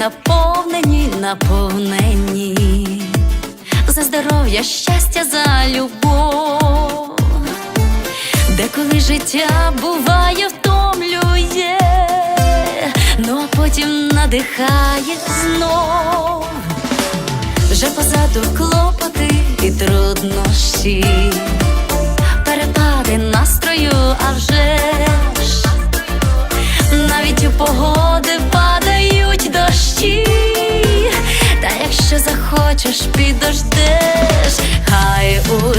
наповнені, наповнені за здоров'я, щастя, за любов. Деколи життя буває, втомлює, ну а потім надихає знов. Вже позаду клопоти і труднощі, перепади настрою, а вже ж навіть у погоди падають дощі. Та якщо захочеш, підождеш, хай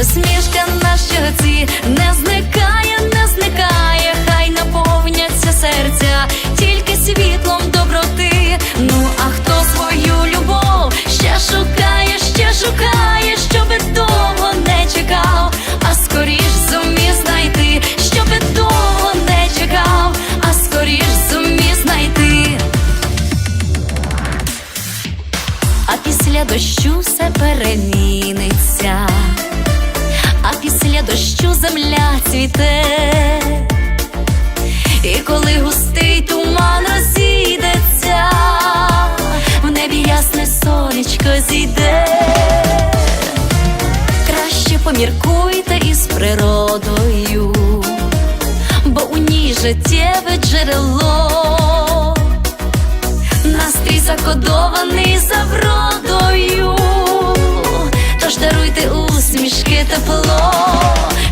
усмішка на щоці. Не зникає, не зникає, хай наповняться серця тільки світлом доброти. Ну а хто свою любов ще шукає, ще шукає, щоби довго не чекав, а скоріш зумів знайти, щоби довго не чекав, а скоріш зумів знайти. А після дощу все переміниться, дощу земля цвіте, і коли густий туман розійдеться, в небі ясне сонечко зійде. Краще поміркуйте із природою, бо у ній життєве джерело настрій закодований за вродою. Даруйте усмішки тепло,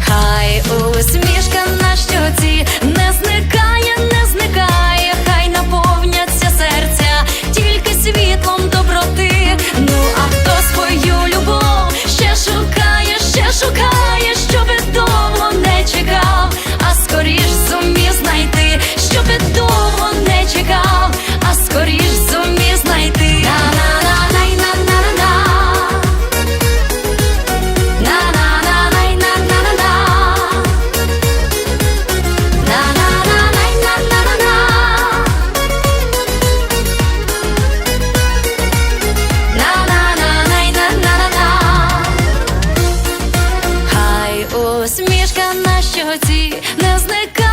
хай усмішка на щоці не зникає, не зникає, хай наповняться серця тільки світлом доброти. Ну а хто свою любов ще шукає, ще шукає, щоби довго не чекав, а скоріш зумів знайти, щоби довго не чекав, а скоріш Хай усмішка на щоці не зникає,